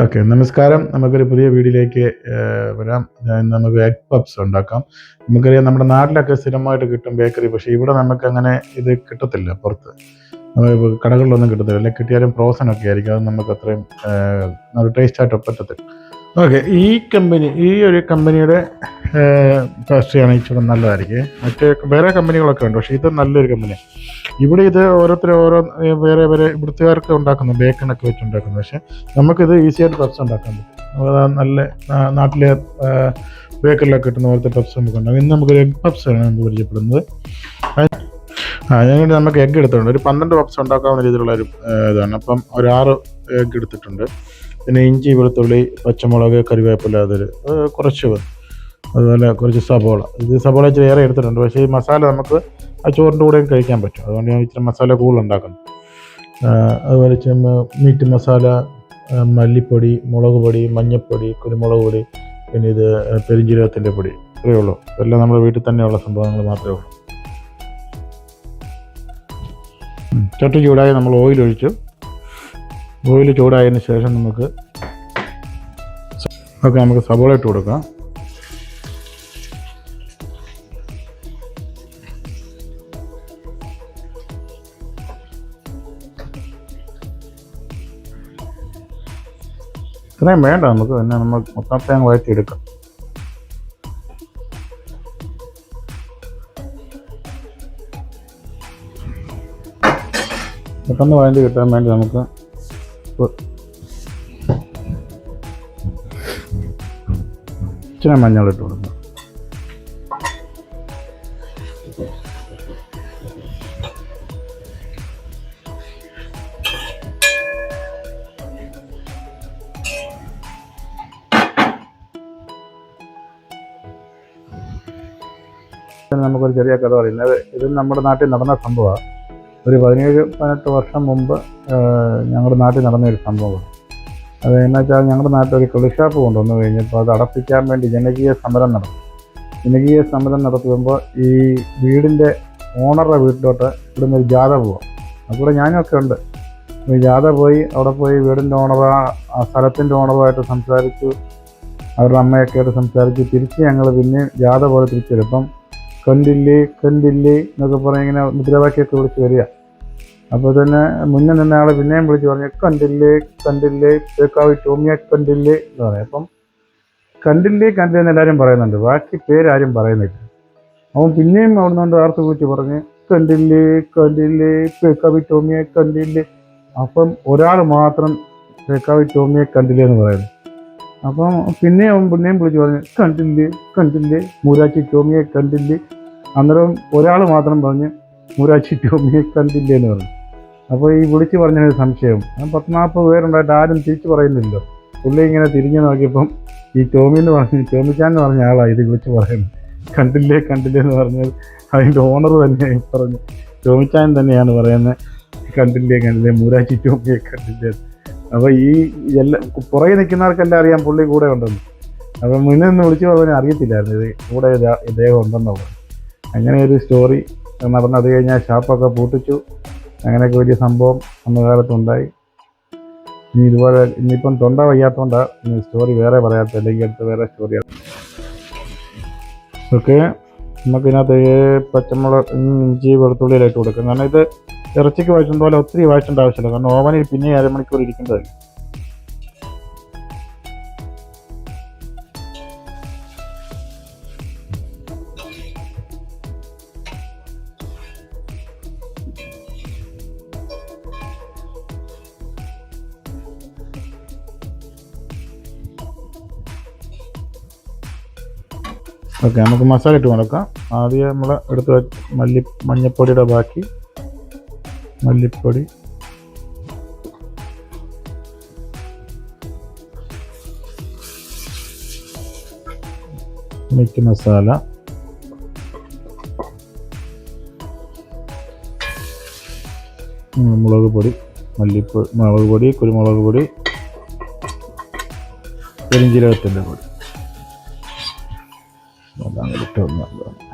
Okay നമസ്കാരം. നമുക്കൊരു പുതിയ വീഡിയോയിലേക്ക് വരാം. നമുക്ക് എഗ് പപ്സ് ഉണ്ടാക്കാം. നമുക്കറിയാം നമ്മുടെ നാട്ടിലൊക്കെ സ്ഥിരമായിട്ട് കിട്ടും ബേക്കറി പക്ഷേ ഇവിടെ നമുക്ക് അങ്ങനെ ഇത് കിട്ടത്തില്ല പുറത്ത്. കടകളിലൊന്നും കിട്ടത്തില്ല. അല്ലെങ്കിൽ കിട്ടിയാലും ഫ്രോസൺ ഒക്കെ ആയിരിക്കും. അത് നമുക്ക് അത്രയും നല്ല ഒരു ടേസ്റ്റ് ആയിട്ട് പറ്റത്തില്ല ഓക്കെ ഈ കമ്പനി ഈ ഒരു കമ്പനിയുടെ പേസ്ട്രിയാണ് ഇച്ചിരി നല്ലതായിരിക്കും. മറ്റേ വേറെ കമ്പനികളൊക്കെ ഉണ്ട് പക്ഷേ ഇത് നല്ലൊരു കമ്പനിയാണ് ഇവിടെ ഇത് ഓരോരുത്തർ ഓരോ വേറെ വേറെ ഇവിടുത്തുകാർക്ക് ഉണ്ടാക്കുന്നു ബേക്കണൊക്കെ വെച്ച് ഉണ്ടാക്കുന്നു. പക്ഷേ നമുക്കിത് ഈസിയായിട്ട് പപ്സ് ഉണ്ടാക്കാൻ പറ്റും. നല്ല നാട്ടിലെ ബേക്കറിലൊക്കെ കിട്ടുന്ന പോലത്തെ പപ്സ് നമുക്ക് ഉണ്ടാകും ഇന്ന് നമുക്ക് എഗ് പപ്സ് ആണ് നമുക്ക് പരിചയപ്പെടുന്നത്. ആ ഞാൻ നമുക്ക് എഗ് എടുത്തിട്ടുണ്ട്. ഒരു പന്ത്രണ്ട് പപ്സ് ഉണ്ടാക്കാവുന്ന രീതിയിലുള്ള ഒരു ഇതാണ്. അപ്പം ഒരു ആറ് എഗ് എടുത്തിട്ടുണ്ട്. പിന്നെ ഇഞ്ചി വെളുത്തുള്ളി പച്ചമുളക് കറിവേപ്പില അതിൽ കുറച്ച്. അതുപോലെ കുറച്ച് സബോള. ഇത് സബോള ഇച്ചിരി ഏറെ എടുത്തിട്ടുണ്ട്. പക്ഷേ ഈ മസാല നമുക്ക് ആ ചോറിന്റെ കൂടെയും കഴിക്കാൻ പറ്റും. അതുകൊണ്ട് ഞാൻ ഇച്ചിരി മസാല കൂടുതൽ ഉണ്ടാക്കുന്നു. അതുപോലെ മീറ്റ് മസാല മല്ലിപ്പൊടി മുളക് പൊടി മഞ്ഞൾപ്പൊടി കുരുമുളക് പൊടി പിന്നെ ഇത് പെരിഞ്ജീരകത്തിന്റെ പൊടി. ഇത്രയേ ഉള്ളൂ. ഇതെല്ലാം നമ്മുടെ വീട്ടിൽ തന്നെയുള്ള സംഭവങ്ങൾ മാത്രമേ ഉള്ളൂ. ചട്ടി ചൂടായി നമ്മൾ ഓയിൽ ഒഴിച്ചു. ഓയിൽ ചൂടായതിന് ശേഷം നമുക്ക് ഓക്കെ നമുക്ക് സബോള ഇട്ട് കൊടുക്കാം. ഇത്രയും വേണ്ട നമുക്ക് പിന്നെ നമ്മൾ മൊത്തത്തെ അങ്ങ് വഴറ്റിയെടുക്കാം. പെട്ടെന്ന് വഴറ്റി കിട്ടാൻ വേണ്ടി നമുക്ക് ഇച്ചിരി മഞ്ഞളിട്ട് കൊടുക്കും. നമുക്കൊരു ചെറിയ കഥ പറയുന്നത്. ഇത് നമ്മുടെ നാട്ടിൽ നടന്ന സംഭവമാണ്. ഒരു പതിനേഴ് പതിനെട്ട് വർഷം മുമ്പ് ഞങ്ങളുടെ നാട്ടിൽ നടന്നൊരു സംഭവമാണ് അത് എന്ന് വെച്ചാൽ ഞങ്ങളുടെ നാട്ടിൽ ഒരു ഷാപ്പ് കൊണ്ടുവന്നു കഴിഞ്ഞപ്പോൾ അത് അടപ്പിക്കാൻ വേണ്ടി ജനകീയ സമരം നടത്തി. ജനകീയ സമരം നടത്തുമ്പോൾ ഈ വീടിന്റെ ഓണറുടെ വീട്ടിലോട്ട് ഇവിടുന്ന് ഒരു ജാഥ പോവാം. അതുകൂടെ ഞാനൊക്കെ ഉണ്ട്. ഈ ജാഥ പോയി അവിടെ പോയി വീടിന്റെ ഓണർ ആ സ്ഥലത്തിന്റെ ഓണറുമായിട്ട് സംസാരിച്ചു. അവരുടെ അമ്മയൊക്കെ ആയിട്ട് സംസാരിച്ച്. തിരിച്ച് ഞങ്ങൾ പിന്നെ ജാഥ പോലെ തിരിച്ചു കണ്ടില്ലേ കണ്ടില്ലേ എന്നൊക്കെ പറഞ്ഞ് ഇങ്ങനെ മുദ്രാവാക്യമൊക്കെ വിളിച്ച് വരിക. അപ്പോൾ തന്നെ മുന്നേ നിന്ന ആളെ പിന്നെയും വിളിച്ച് പറഞ്ഞു കണ്ടില്ലേ കണ്ടില്ലേ തേക്കാവി ടോമിയ കണ്ടില്ലേ എന്ന് പറയും. അപ്പം കണ്ടില്ലേ കണ്ടില്ലേ എന്ന് എല്ലാവരും പറയുന്നുണ്ട്. ബാക്കി പേരാരും പറയുന്നില്ല. അവൻ പിന്നെയും അവിടെ നിന്ന് ആർത്ത് വിളിച്ച് പറഞ്ഞ് കണ്ടില്ലേ കണ്ടില്ലേ തേക്കാവി ടോമിയെ കണ്ടില്ലേ അപ്പം ഒരാൾ മാത്രം തേക്കാവി ടോമിയെ കണ്ടില്ലേ എന്ന് പറയുന്നു. അപ്പം പിന്നെ അവൻ പിന്നെയും വിളിച്ചു പറഞ്ഞു കണ്ടില്ലേ കണ്ടില്ലേ മൂരാച്ചി ടോമിയെ കണ്ടില്ലേ? അന്നേരം ഒരാൾ മാത്രം പറഞ്ഞ് മൂരാച്ചി ടോമിയെ കണ്ടില്ലേ എന്ന് പറഞ്ഞു. അപ്പോൾ ഈ വിളിച്ച് പറഞ്ഞൊരു സംശയം. ഞാൻ പത്ത് നാൽപ്പത് പേരുണ്ടായിട്ട് ആരും തിരിച്ചു പറയുന്നില്ലല്ലോ പുള്ളി ഇങ്ങനെ തിരിഞ്ഞു നോക്കിയപ്പം ഈ ടോമി എന്ന് പറഞ്ഞ് ടോമിച്ചാൻ എന്ന് പറഞ്ഞ ആളാണ് ഇത് വിളിച്ച് പറയുന്നത്. കണ്ടില്ലേ കണ്ടില്ലേ എന്ന് പറഞ്ഞത് അതിന്റെ ഓണർ തന്നെ പറഞ്ഞു. ടോമിച്ചാൻ തന്നെയാണ് പറയുന്നത് കണ്ടില്ലേ കണ്ടില്ലേ മൂരാച്ചി ടോമിയെ കണ്ടില്ലേ അപ്പോൾ ഈ എല്ലാ പുറകെ നിൽക്കുന്നവർക്കെല്ലാം അറിയാം പുള്ളി കൂടെ ഉണ്ടെന്ന്. അപ്പം മുന്നിൽ നിന്ന് വിളിച്ചു പറഞ്ഞാൽ അറിയത്തില്ലായിരുന്നു ഇത് കൂടെ ഇദ്ദേഹം ഉണ്ടെന്നുള്ളത്. അങ്ങനെ ഒരു സ്റ്റോറി നടന്നു. അത് കഴിഞ്ഞാൽ ഷാപ്പൊക്കെ പൂട്ടിച്ചു. അങ്ങനെയൊക്കെ വലിയ സംഭവം അന്ന് കാലത്തുണ്ടായി. ഇനി ഇതുപോലെ ഇനിയിപ്പം തൊണ്ട വയ്യാത്തതുകൊണ്ടാണ് ഇനി സ്റ്റോറി വേറെ പറയാത്ത അല്ലെങ്കിൽ അടുത്ത വേറെ സ്റ്റോറിയാണ് ഓക്കെ നമുക്കിതിനകത്ത് പച്ചമുളക് ഇഞ്ചി വെളുത്തുള്ളിയിലായിട്ട് കൊടുക്കാം. കാരണം ഇത് ഇറച്ചിക്ക് വഴറ്റുന്ന പോലെ ഒത്തിരി വഴറ്റേണ്ട ആവശ്യമില്ല. കാരണം ഓവനിൽ പിന്നെ അരമണിക്കൂർ ഇരിക്കേണ്ടതല്ലേ ഓക്കെ നമുക്ക് മസാല ഇട്ട് കൊടുക്കാം ആദ്യം നമ്മൾ എടുത്ത് മല്ലി മഞ്ഞപ്പൊടിയുടെ ബാക്കി മല്ലിപ്പൊടി. മിക്ക മസാല. മുളക് പൊടി മല്ലിപ്പൊടി മുളക് പൊടി കുരുമുളക് പൊടി പെരിഞ്ചീരകത്തിന്റെ പൊടി. അതാണ് നല്ലതാണ്.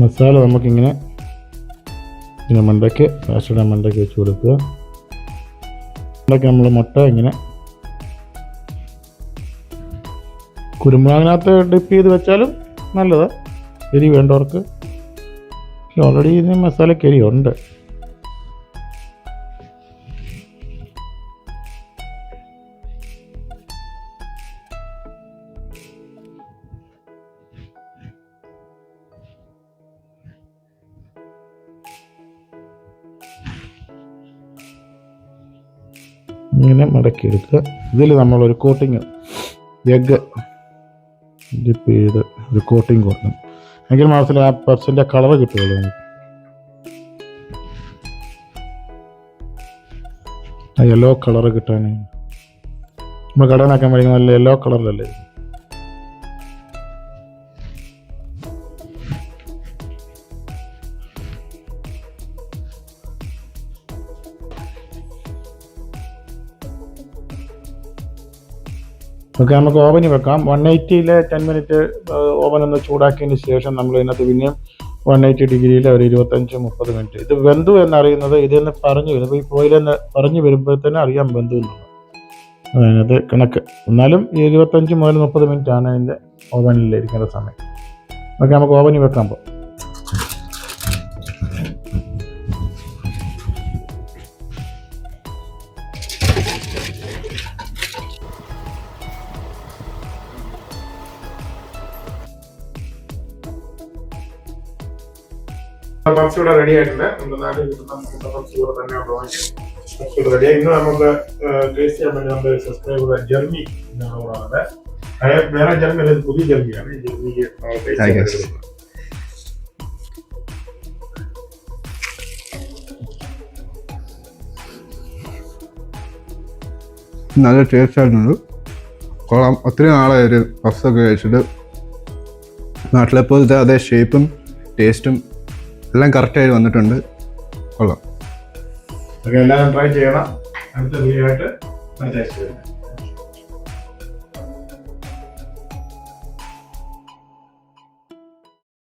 മസാല നമുക്കിങ്ങനെ ഇങ്ങനെ മണ്ടയ്ക്ക് കാശയുടെ മണ്ടയ്ക്ക് വെച്ച് കൊടുക്കുക. മണ്ടയ്ക്ക് നമ്മൾ മുട്ട ഇങ്ങനെ കുരുമുളകിനകത്ത് ഡിപ്പ് ചെയ്ത് വെച്ചാലും നല്ലതാണ് എരി വേണ്ടവർക്ക്. ഓൾറെഡി ഇതിന് മസാലക്കരി ഉണ്ട് ഇങ്ങനെ മടക്കിയെടുക്കുക. ഇതിൽ നമ്മളൊരു കോട്ടിങ് എഗ് ഡിപ്പ് ചെയ്ത് ഒരു കോട്ടിങ് കൊടുക്കണം. എങ്കിൽ മാത്രമേ ആ പെർസിന്റെ കളർ കിട്ടുകയുള്ളൂ നമുക്ക്. ആ യെല്ലോ കളർ കിട്ടാനായി നമ്മൾ കടനാക്കാൻ പഠിക്കുന്ന നല്ല യെല്ലോ കളറിലല്ലേ ഓക്കെ നമുക്ക് ഓവനിൽ വെക്കാം. വൺ എയ്റ്റിയിൽ ടെൻ മിനിറ്റ് ഓവൻ ഒന്ന് ചൂടാക്കിയതിന് ശേഷം നമ്മൾ ഇതിനകത്ത് പിന്നെയും വൺ എയ്റ്റി ഡിഗ്രിയിൽ ഒരു ഇരുപത്തഞ്ച് മുപ്പത് മിനിറ്റ് ഇത് വെന്തു എന്നറിയുന്നത് ഇതിൽ നിന്ന് പറഞ്ഞു വരും. ഇപ്പോൾ ഈ പോയിൽ നിന്ന് പറഞ്ഞു വരുമ്പോഴത്തേനും അറിയാം വെന്തു എന്നുള്ളത്. അതിനകത്ത് കണക്ക്. എന്നാലും ഇരുപത്തഞ്ച് മുതൽ മുപ്പത് മിനിറ്റ് ആണ് അതിന്റെ ഓവനിൽ ഇരിക്കേണ്ട സമയം. ഓക്കെ നമുക്ക് ഓവനിൽ വെക്കാൻ പോകും പപ്സ് ഇവിടെ റെഡി ആയിട്ടുണ്ട് നമ്മുടെ നാട്ടിൽ കിട്ടുന്ന മുട്ട പപ്സ് ഇവിടെ തന്നെ ഇന്ന് നമുക്ക് ടേസ്റ്റ് ചെയ്യാൻ വേണ്ടി നമ്മുടെ സബ്സ്ക്രൈബർ ജെർമി എന്നാണ് പറയുന്നത് അതായത് വേറെ അല്ല പുതിയ ജർമ്മിയാണ് ഈ. നല്ല ടേസ്റ്റ് ആയിട്ടുണ്ട് കൊള്ളാം. ഒത്തിരി നാളായി ഒരു പഫ്സൊക്കെ കഴിച്ചിട്ട്. നാട്ടിലെ പോലത്തെ അതേ ഷേപ്പും ടേസ്റ്റും എല്ലാം കറക്റ്റായിട്ട് വന്നിട്ടുണ്ട്. കൊള്ളാം. എല്ലാവരും ട്രൈ ചെയ്യണം. അടുത്ത വീഡിയോ ആയിട്ട്